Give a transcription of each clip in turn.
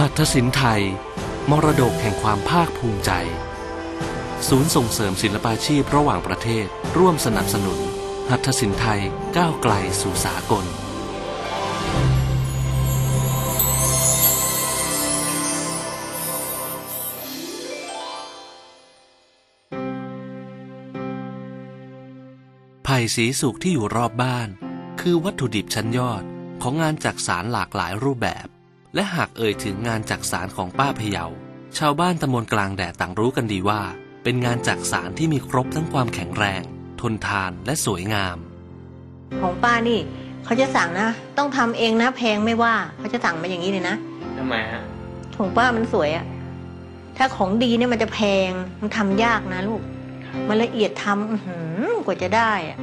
หัตถศิลป์ไทย มรดกแห่งความภาคภูมิใจ ศูนย์ส่งเสริมศิลปาชีพระหว่างประเทศ ร่วมสนับสนุน หัตถศิลป์ไทยก้าวไกลสู่สากล ไผ่สีสุกที่อยู่รอบบ้าน คือวัตถุดิบชั้นยอดของงานจักสารหลากหลายรูปแบบ และหากเอ่ยถึงงานจักสารของป้าพะเยา ชาวบ้านตำบลกลางแดดต่างรู้กันดีว่า เป็นงานจักสารที่มีครบทั้งความแข็งแรง ทนทานและสวยงาม ของป้านี่ เขาจะสั่งนะ ต้องทำเองนะแพงไม่ว่า เขาจะสั่งมาอย่างนี้เลยนะทำไมฮะของป้ามันสวยอะถ้าของดีเนี่ยมันจะแพงมันทำยากนะลูก มันละเอียดทำอื้อหือกว่าจะได้อะ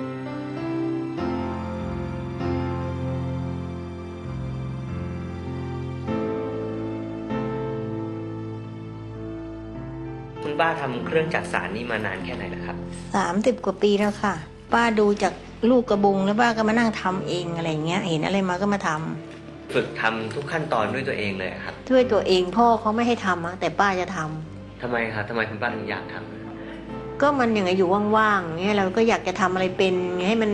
คุณป้าทำเครื่องจักสารนี้มานานแค่ไหนแล้วครับสามสิบกว่าปีแล้วค่ะ ป้าดูจากลูกกระบุงแล้วป้าก็มานั่งทำเองอะไรอย่างเงี้ย เห็นอะไรมาก็มาทำฝึกทำทุกขั้นตอนด้วยตัวเองเลยครับ ด้วยตัวเองพ่อเขาไม่ให้ทำอะแต่ป้าจะทำทำไมครับทำไมคุณป้าถึงอยากทำก็มันอย่างไงอยู่ว่างๆเงี้ยเราก็อยากจะทำอะไรเป็นให้มัน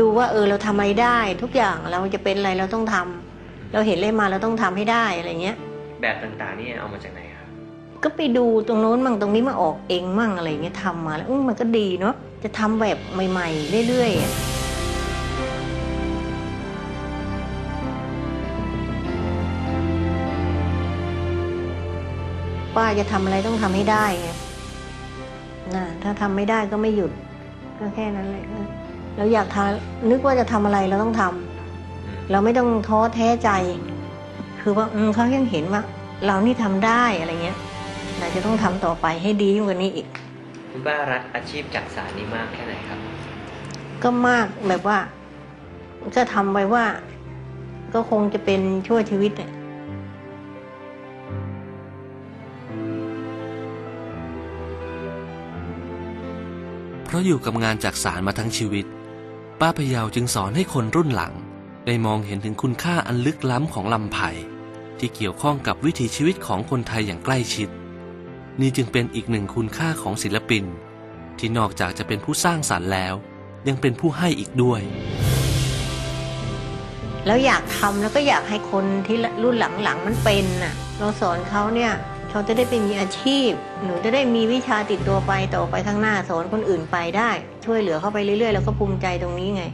ดูว่าเออเราทำอะไรได้ ทุกอย่างเราจะเป็นอะไรเราต้องทำเราเห็นอะไรมาเราต้องทำให้ได้อะไรเงี้ย แบบต่างๆนี่เอามาจากไหนครับ ก็ไปดูตรงโน้นมั่งตรงนี้มาออกเองมั่งอะไรเงี้ยทำมาแล้วอื้อมันก็ดีเนาะจะทำแบบใหม่ ๆ เรื่อยๆอะป้าจะทำอะไรต้องทำให้ได้ไงนะถ้าทำไม่ได้ก็ไม่หยุด ก็แค่นั้นแหละเออเราอยากทำนึกว่าจะทำอะไรเราต้องทำเราไม่ต้องท้อแท้ใจ คือว่าอืมเขายังเห็นว่า เรานี่ทำได้อะไรเงี้ย เราจะต้องทำต่อไปให้ดียิ่งกว่านี้อีก คุณป้ารักอาชีพจักสารนี้มากแค่ไหนครับ ก็มากแบบว่า ก็ทำไปว่า ก็คงจะเป็นชั่วชีวิตอะเพราะอยู่กับงานจักสารมาทั้งชีวิต ป้าพะเยาจึงสอนให้คนรุ่นหลัง ได้มองเห็นถึงคุณค่าอันลึกล้ำของลำไผ่ที่เกี่ยวข้องกับวิถีชีวิตของคนไทยอย่างใกล้ชิด นี่จึงเป็นอีกหนึ่งคุณค่าของศิลปิน ที่นอกจากจะเป็นผู้สร้างสรรค์แล้ว ยังเป็นผู้ให้อีกด้วย แล้วอยากทำแล้วก็อยากให้คนที่รุ่นหลังๆมันเป็นน่ะเราสอนเขาเนี่ยเขาจะได้ไปมีอาชีพ หนูจะได้มีวิชาติดตัวไปต่อไปข้างหน้าสอนคนอื่นไปได้ ช่วยเหลือเขาไปเรื่อยๆ แล้วก็ภูมิใจตรงนี้ไง